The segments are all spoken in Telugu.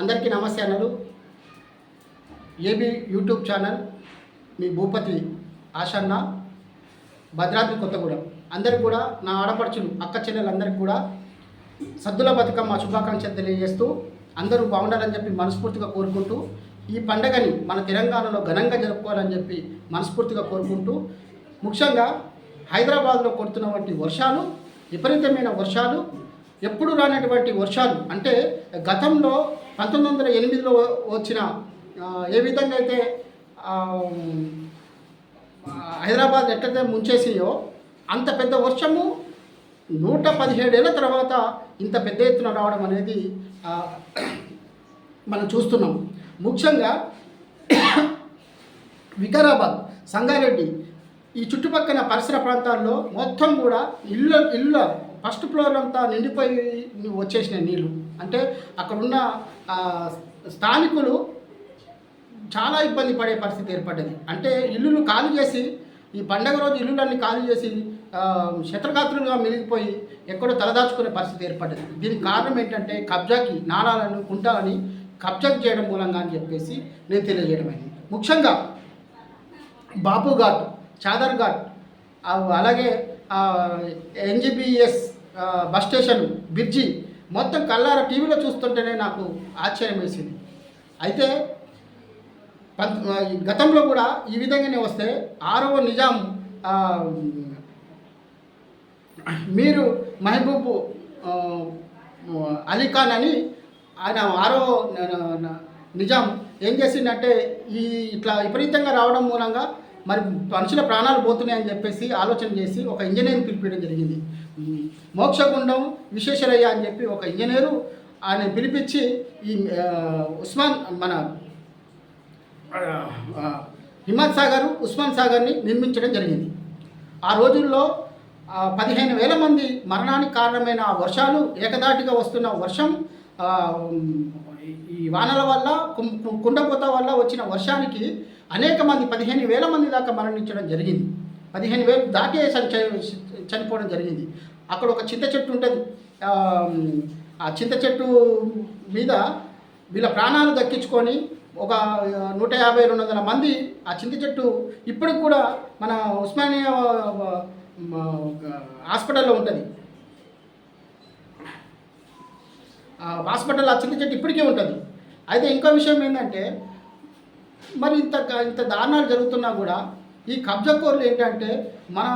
అందరికీ నమస్తే అన్నలు. ఏబీ యూట్యూబ్ ఛానల్ మీ భూపతి ఆశన్న భద్రాద్రి కొత్తగూడెం. అందరికి కూడా నా ఆడపడుచులు అక్క చెల్లెలందరికీ కూడా సద్దుల బతుకమ్మ శుభాకాంక్షలు తెలియజేస్తూ అందరూ బాగుండాలని చెప్పి మనస్ఫూర్తిగా కోరుకుంటూ ఈ పండగని మన తెలంగాణలో ఘనంగా జరుపుకోవాలని చెప్పి మనస్ఫూర్తిగా కోరుకుంటూ ముఖ్యంగా హైదరాబాద్లో కొడుతున్నటువంటి వర్షాలు విపరీతమైన వర్షాలు ఎప్పుడు రానటువంటి వర్షాలు అంటే గతంలో పంతొమ్మిది వందల ఎనిమిదిలో వచ్చిన ఏ విధంగా అయితే హైదరాబాద్ ఎట్లయితే ముంచేసినాయో అంత పెద్ద వర్షము నూట పదిహేడేళ్ళ తర్వాత ఇంత పెద్ద ఎత్తున రావడం అనేది మనం చూస్తున్నాం. ముఖ్యంగా వికారాబాద్ సంగారెడ్డి ఈ చుట్టుపక్కల పరిసర ప్రాంతాల్లో మొత్తం కూడా ఇల్లు ఇల్లు ఫస్ట్ ఫ్లోర్ అంతా నిండిపోయి వచ్చేసిన నీళ్ళు అంటే అక్కడున్న స్థానికులు చాలా ఇబ్బంది పడే పరిస్థితి ఏర్పడ్డది. అంటే ఇల్లులు ఖాళీ చేసి ఈ పండగ రోజు ఇల్లులన్నీ ఖాళీ చేసి ఆ, శత్రుఘాతులుగా మిగిలిపోయి ఎక్కడో తలదాచుకునే పరిస్థితి ఏర్పడ్డది. దీనికి కారణం ఏంటంటే కబ్జాకి నాళాలను కుంటాలని కబ్జాకి చేయడం మూలంగా అని చెప్పేసి నేను తెలియజేయడమైంది. ముఖ్యంగా బాపు ఘాట్ చాదర్ ఘాట్ అలాగే ఎన్జిబిఎస్ బస్ స్టేషన్ బ్రిడ్జి మొత్తం కల్లార టీవీలో చూస్తుంటేనే నాకు ఆశ్చర్యం వేసింది అయితే పంత గతంలో కూడా ఈ విధంగానే వస్తే ఆరవ నిజాం మీరు మహబూబ్ అలీ ఖాన్ అని ఆయన ఆరో నిజాం ఏం చేసిందంటే ఈ ఇట్లా విపరీతంగా రావడం మూలంగా మరి మనుషుల ప్రాణాలు పోతున్నాయని చెప్పేసి ఆలోచన చేసి ఒక ఇంజనీరింగ్ పిలిపించడం జరిగింది. మోక్షగుండం విశ్వేశ్వరయ్య అని చెప్పి ఒక ఇంజనీరు ఆయన పిలిపించి ఈ ఉస్మాన్ మన ఆ, హిమ్మత్ సాగర్ ఉస్మాన్ సాగర్ని నిర్మించడం జరిగింది. ఆ రోజుల్లో పదిహేను వేల మంది మరణానికి కారణమైన ఆ వర్షాలు ఏకదాటిగా వస్తున్న వర్షం ఈ వానల వల్ల కుం- కుండపోత వల్ల వచ్చిన వర్షానికి అనేక మంది పదిహేను వేల మంది దాకా మరణించడం జరిగింది. పదిహేను వేలు దాటే చని- చనిపోవడం జరిగింది. అక్కడ ఒక చింత చెట్టు ఉంటుంది. ఆ, చింత చెట్టు మీద వీళ్ళ ప్రాణాలు దక్కించుకొని ఒక నూట యాభై రెండు వందల మంది ఆ చింత చెట్టు ఇప్పటికి కూడా మన ఉస్మానియా హాస్పిటల్లో ఉంటుంది. హాస్పిటల్ ఆ చింత చెట్టు ఇప్పటికే ఉంటుంది. అయితే ఇంకో విషయం ఏంటంటే మరి ఇంత ఇంత దారుణాలు జరుగుతున్నా కూడా ఈ కబ్జాకోర్లు ఏంటంటే మన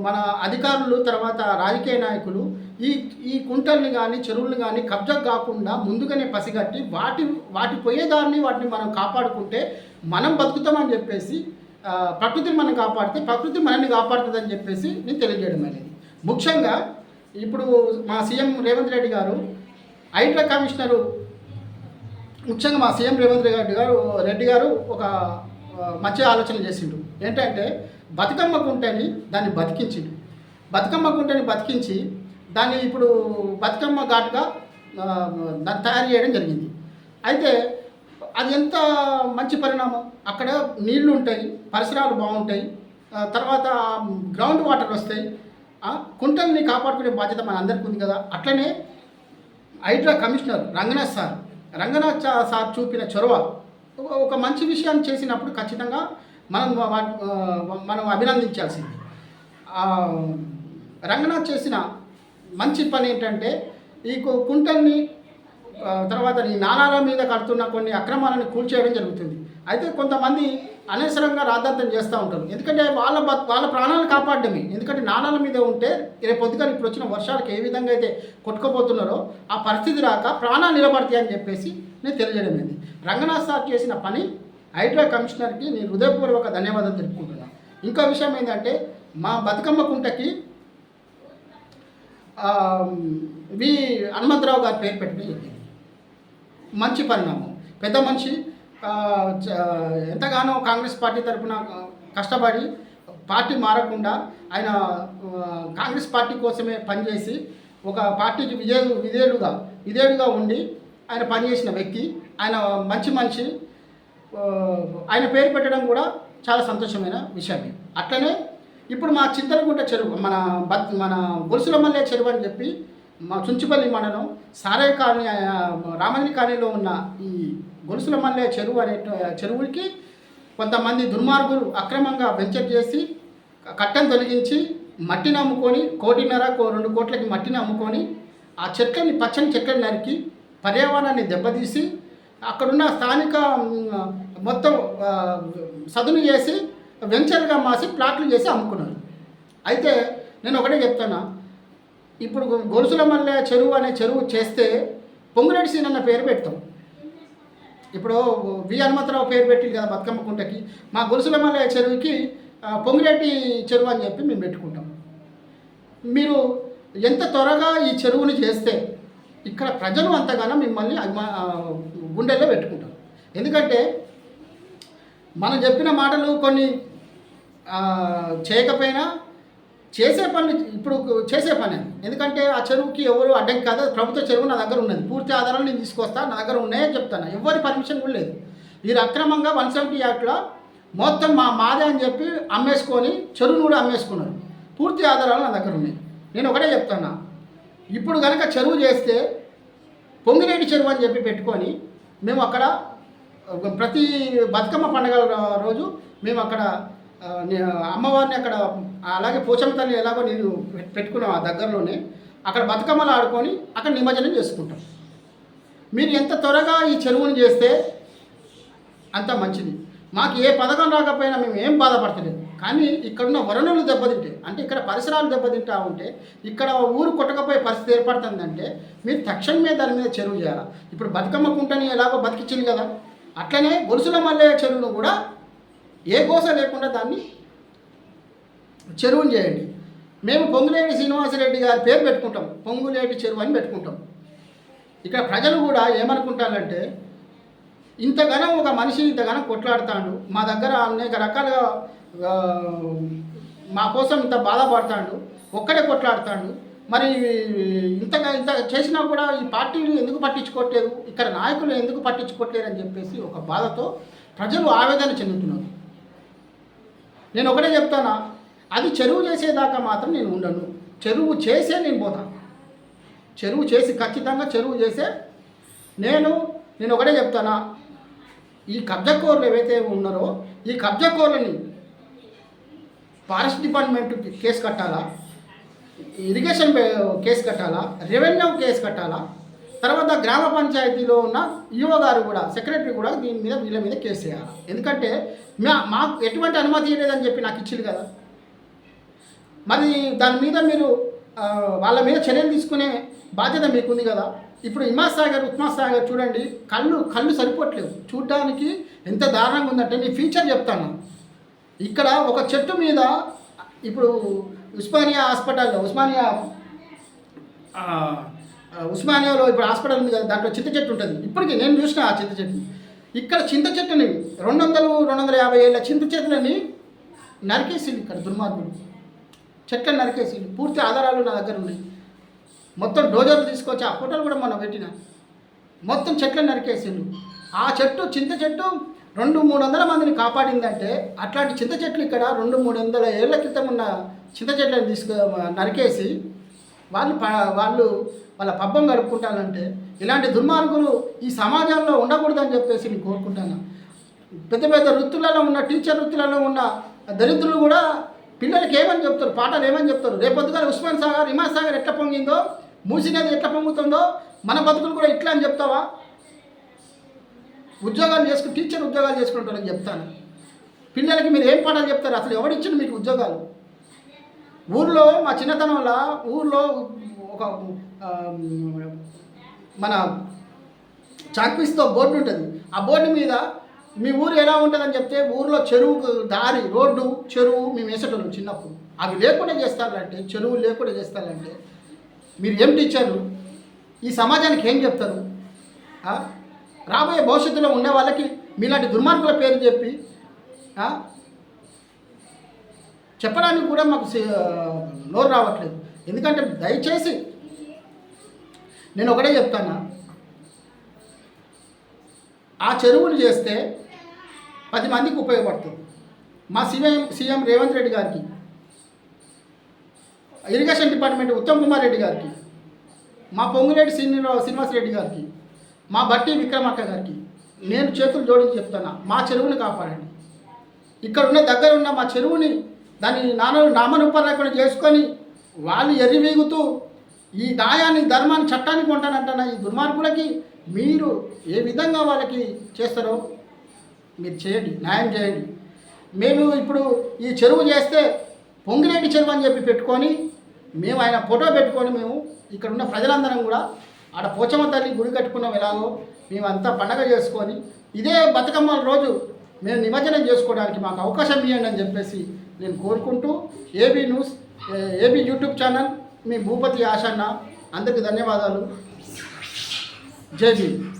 మన అధికారులు తర్వాత రాజకీయ నాయకులు ఈ ఈ కుంటల్ని కానీ చెరువుల్ని కానీ కబ్జా కాకుండా ముందుగానే పసిగట్టి వాటి వాటి పోయేదాన్ని వాటిని మనం కాపాడుకుంటే మనం బతుకుతామని చెప్పేసి ప్రకృతిని మనం కాపాడితే ప్రకృతి మనల్ని కాపాడుతుందని చెప్పేసి నేను తెలియజేయడం అనేది. ముఖ్యంగా ఇప్పుడు మా సీఎం రేవంత్ రెడ్డి గారు హైడ్రా కమిషనరు ముఖ్యంగా మా సీఎం రేవంత్ రెడ్డి గారు రెడ్డి గారు ఒక మంచి ఆలోచన చేసిండు. ఏంటంటే బతుకమ్మ కుంటని దాన్ని బతికించిండు. బతుకమ్మ కుంటని బతికించి దాన్ని ఇప్పుడు బతుకమ్మ ఘాటుగా దాన్ని తయారు చేయడం జరిగింది. అయితే అది ఎంత మంచి పరిణామం? అక్కడ నీళ్ళు ఉంటాయి పరిసరాలు బాగుంటాయి తర్వాత గ్రౌండ్ వాటర్ వస్తాయి. కుంటల్ని కాపాడుకునే బాధ్యత మన అందరికీ ఉంది కదా. అట్లనే Hydraa commissioner Ranganath sir Ranganath sir చూపిన చొరవ ఒక- మంచి విషయాన్ని చేసినప్పుడు ఖచ్చితంగా మనం మనం అభినందించాల్సింది. రంగనాథ్ చేసిన మంచి పని ఏంటంటే ఈ కుంటల్ని తర్వాత ఈ నాణాల మీద కడుతున్న కొన్ని అక్రమాలను కూల్చేయడం జరుగుతుంది. అయితే కొంతమంది అనవసరంగా రాద్ధాంతం చేస్తూ ఉంటారు. ఎందుకంటే వాళ్ళ వాళ్ళ ప్రాణాలను కాపాడడమే. ఎందుకంటే నాణాల మీద ఉంటే రేపు పొద్దుగా ఇప్పుడు వచ్చిన వర్షాలకు ఏ విధంగా అయితే కొట్టుకుపోతున్నారో ఆ పరిస్థితి రాక ప్రాణాలు నిలబడతాయి అని చెప్పేసి నేను తెలియజేయడమైంది రంగనాథ్ సార్ చేసిన పని హైడ్రా కమిషనర్కి నేను హృదయపూర్వక ధన్యవాదాలు తెలుపుకుంటున్నాను ఇంకో విషయం ఏంటంటే మా బతుకమ్మ కుంటకి వి హనుమంతరావు గారి పేరు పెట్టడం జరిగింది మంచి పరిణామం. పెద్ద మనిషి ఎంతగానో కాంగ్రెస్ పార్టీ తరఫున కష్టపడి పార్టీ మారకుండా ఆయన కాంగ్రెస్ పార్టీ కోసమే పనిచేసి ఒక పార్టీకి విధేయుడు విధేయుడుగా విధేయుడుగా ఉండి ఆయన పనిచేసిన వ్యక్తి. ఆయన మంచి మనిషి. ఆయన పేరు పెట్టడం కూడా చాలా సంతోషమైన విషయమే. అట్లనే ఇప్పుడు మా చింతలగుంట చెరువు మన బత్ మన గొలుసులమల్లె చెరువు అని చెప్పి మా చుంచుపల్లి మండలం సారయ్య కాలనీ ఆ, కాలనీలో ఉన్న ఈ గొనుసులమల్లె చెరువు అనే చెరువుకి కొంతమంది దుర్మార్గులు అక్రమంగా వెంచర్ చేసి కట్టను తొలగించి మట్టిని అమ్ముకొని కోటిన్నర కో రెండు కోట్లకి మట్టిని అమ్ముకొని ఆ చెట్లని పచ్చని చెట్లని నరికి పర్యావరణాన్ని దెబ్బతీసి అక్కడున్న స్థానిక మొత్తం సదును చేసి వెంచర్గా మాసి ప్లాట్లు చేసి అమ్ముకున్నారు. అయితే నేను ఒకటే చెప్తాను ఇప్పుడు గొలుసుల మల్లె చెరువు అనే చెరువు చేస్తే పొంగులేటి సీన్ అన్న పేరు పెడతాం. ఇప్పుడు వి హనుమంతరావు పేరు పెట్టింది కదా బతుకమ్మ కుంటకి. మా గొలుసుల మల్లె చెరువుకి ఆ, పొంగులేటి చెరువు అని చెప్పి మేము పెట్టుకుంటాం. మీరు ఎంత త్వరగా ఈ చెరువుని చేస్తే ఇక్కడ ప్రజలు అంతగానో మిమ్మల్ని అభిమా గుండెల్లో పెట్టుకుంటారు. ఎందుకంటే మనం చెప్పిన మాటలు కొన్ని చేయకపోయినా చేసే పని ఇప్పుడు చేసే పని. ఎందుకంటే ఆ చెరువుకి ఎవరు అడ్డం కాదు. ప్రభుత్వ చెరువు నా దగ్గర ఉన్నది. పూర్తి ఆధారాలు నేను తీసుకొస్తా. నా దగ్గర ఉన్నాయని చెప్తాను ఎవరి పర్మిషన్ కూడా లేదు. మీరు అక్రమంగా వన్ సెవెంటీ యాక్ట్లో మొత్తం మా మాదే అని చెప్పి అమ్మేసుకొని చెరువును కూడా అమ్మేసుకున్నారు. పూర్తి ఆధారాలు నా దగ్గర ఉన్నాయి. నేను ఒకటే చెప్తాను ఇప్పుడు కనుక చెరువు చేస్తే పొంగినేటి చెరువు అని చెప్పి పెట్టుకొని మేము అక్కడ ప్రతి బతుకమ్మ పండుగ రోజు మేము అక్కడ అమ్మవారిని అక్కడ అలాగే పోచమ్మ తల్లి ఎలాగో నేను పెట్టుకున్నాం ఆ దగ్గరలోనే అక్కడ బతుకమ్మలు ఆడుకొని అక్కడ నిమజ్జనం చేసుకుంటాం. మీరు ఎంత త్వరగా ఈ చెరువుని చేస్తే అంత మంచిది. మాకు ఏ పథకం రాకపోయినా మేము ఏం బాధపడతలేదు. కానీ ఇక్కడున్న వనరులు దెబ్బతింటే అంటే ఇక్కడ పరిసరాలు దెబ్బతింటా ఉంటే ఇక్కడ ఊరు కొట్టకపోయే పరిస్థితి ఏర్పడుతుందంటే మీరు తక్షణమే దాని మీద చెరువు చేయాలి? ఇప్పుడు బతుకమ్మ కుంటని ఎలాగో బతికించింది కదా అట్లనే గొలుసుల మల్లయ్య చెరువును కూడా ఏ గోస లేకుండా దాన్ని చెరువుని చేయండి. మేము పొంగులేటి శ్రీనివాసరెడ్డి గారి పేరు పెట్టుకుంటాం పొంగులేటి చెరువు అని పెట్టుకుంటాం. ఇక్కడ ప్రజలు కూడా ఏమనుకుంటారంటే ఇంతగానం ఒక మనిషి ఇంతగానం కొట్లాడుతాడు. మా దగ్గర అనేక రకాలుగా మా కోసం ఇంత బాధపడతాడు. ఒక్కడే కొట్లాడుతాడు. మరి ఇంతగా ఇంత చేసినా కూడా ఈ పార్టీలు ఎందుకు పట్టించుకోవట్లేదు ఇక్కడ నాయకులు ఎందుకు పట్టించుకోవట్లేరు అని చెప్పేసి ఒక బాధతో ప్రజలు ఆవేదన చెందుతున్నారు. నేను ఒకటే చెప్తానా అది చెరువు చేసేదాకా మాత్రం నేను ఉండను. చెరువు చేసే నేను పోతాను చెరువు చేసి ఖచ్చితంగా చెరువు చేసే నేను నేను ఒకటే చెప్తానా ఈ కబ్జాకోర్లు ఏవైతే ఉన్నారో ఈ కబ్జాకోర్లని ఫారెస్ట్ డిపార్ట్మెంట్ కేసు కట్టాలా? ఇరిగేషన్ కేసు కట్టాలా? రెవెన్యూ కేసు కట్టాలా? తర్వాత గ్రామ పంచాయతీలో ఉన్న ఈఓ గారు కూడా సెక్రటరీ కూడా దీని మీద వీళ్ళ మీద కేసు చేయాలి ఎందుకంటే మా మాకు ఎటువంటి అనుమతి లేదని చెప్పి నాకు ఇచ్చింది కదా. మరి దాని మీద మీరు వాళ్ళ మీద చర్యలు తీసుకునే బాధ్యత మీకుంది కదా. ఇప్పుడు హిమాసాగర్ ఉత్మాసాగర్ సాగర్ చూడండి కళ్ళు కళ్ళు సరిపోవట్లేవు చూడడానికి ఎంత దారుణంగా ఉందంటే నేను ఫీచర్ చెప్తాను. ఇక్కడ ఒక చెట్టు మీద ఇప్పుడు ఉస్మానియా హాస్పిటల్లో ఉస్మానియా ఉస్మానియాలో ఇప్పుడు హాస్పిటల్ ఉంది కదా దాంట్లో చింత చెట్టు ఉంటుంది. ఇప్పటికీ నేను చూసిన ఆ చింత చెట్టు. ఇక్కడ చింత చెట్టుని రెండు వందలు రెండు వందల యాభై ఏళ్ళ చింత చెట్లని నరికేసింది ఇక్కడ దుర్మార్గుడు. చెట్లను నరికేసింది. పూర్తి ఆధారాలు నా దగ్గర ఉన్నాయి. మొత్తం డోజర్లు తీసుకొచ్చి ఆ ఫోటోలు కూడా మనం పెట్టిన. మొత్తం చెట్లను నరికేసిండు ఆ చెట్టు చింత చెట్టు రెండు మూడు వందల మందిని కాపాడిందంటే అట్లాంటి చింత చెట్లు ఇక్కడ రెండు మూడు వందల ఏళ్ళ క్రితం ఉన్న చింత చెట్లను తీసుకు నరికేసి వాళ్ళు వాళ్ళు వాళ్ళ పబ్బం గడుపుకుంటానంటే ఇలాంటి దుర్మార్గులు ఈ సమాజంలో ఉండకూడదని చెప్పేసి నేను కోరుకుంటాను. పెద్ద పెద్ద వృత్తులలో ఉన్న టీచర్ వృత్తులలో ఉన్న దరిద్రులు కూడా పిల్లలకి ఏమని చెప్తారు? పాఠాలు ఏమని చెప్తారు? రేపొద్దుగా ఉస్మాన్ సాగర్ హిమాన్ సాగర్ ఎట్లా పొంగిందో మూసినది ఎట్లా పొంగుతుందో మన బతుకులు కూడా ఇట్లా అని చెప్తావా? ఉద్యోగాలు చేసుకుని టీచర్ ఉద్యోగాలు చేసుకుంటారని చెప్తాను. పిల్లలకి మీరు ఏం పాఠాలు చెప్తారు? అసలు ఎవడిచ్చిండు మీకు ఉద్యోగాలు? ఊర్లో మా చిన్నతనంలో ఊర్లో ఒక మన చాక్పీస్తో బోర్డు ఉంటుంది. ఆ బోర్డు మీద మీ ఊరు ఎలా ఉంటుందని చెప్తే ఊర్లో చెరువు దారి రోడ్డు చెరువు మేము వేసేటోళ్ళం చిన్నప్పుడు. అవి లేకుండా చేస్తారంటే చెరువు లేకుండా చేస్తారంటే మీరు ఏం టీచర్లు? ఈ సమాజానికి ఏం చెప్తారు? రాబోయే భవిష్యత్తులో ఉండే వాళ్ళకి మీలాంటి దుర్మార్గుల పేరు చెప్పి చెప్పడానికి కూడా మాకు నోరు రావట్లేదు. ఎందుకంటే దయచేసి నేను ఒకటే చెప్తాను. ఆ చెరువులు చేస్తే పది మందికి ఉపయోగపడుతుంది. మా సీఎం సీఎం రేవంత్ రెడ్డి గారికి ఇరిగేషన్ డిపార్ట్మెంట్ ఉత్తమ్ కుమార్ రెడ్డి గారికి మా పొంగులేటి శ్రీనివాస రెడ్డి గారికి మా బట్టి విక్రమక్క గారికి నేను చేతులు జోడించి చెప్తున్నా మా చెరువుని కాపాడండి. ఇక్కడ ఉన్న దగ్గర ఉన్న మా చెరువుని దాన్ని నాన్న నామరూపరేఖణ చేసుకొని వాళ్ళు ఎర్రివీగుతూ ఈ న్యాయాన్ని ధర్మాన్ని చట్టానికి ఉంటానంటున్న ఈ దుర్మార్గులకి మీరు ఏ విధంగా వాళ్ళకి చేస్తారో మీరు చేయండి న్యాయం చేయండి. మేము ఇప్పుడు ఈ చెరువు చేస్తే పొంగిరెడ్డి చెరువు అని చెప్పి పెట్టుకొని మేము ఆయన ఫోటో పెట్టుకొని మేము ఇక్కడ ఉన్న ప్రజలందరం కూడా ఆడ పోచమ్మ తల్లి గుడి కట్టుకున్నాం ఎలాగో మేమంతా పండగ చేసుకొని ఇదే బతుకమ్మ రోజు మేము నిమజ్జనం చేసుకోవడానికి మాకు అవకాశం ఇవ్వండి అని చెప్పేసి నేను కోరుకుంటూ A B news A B YouTube channel మీ భూపతి ఆశన్న అందరికీ ధన్యవాదాలు. జై భీమ్.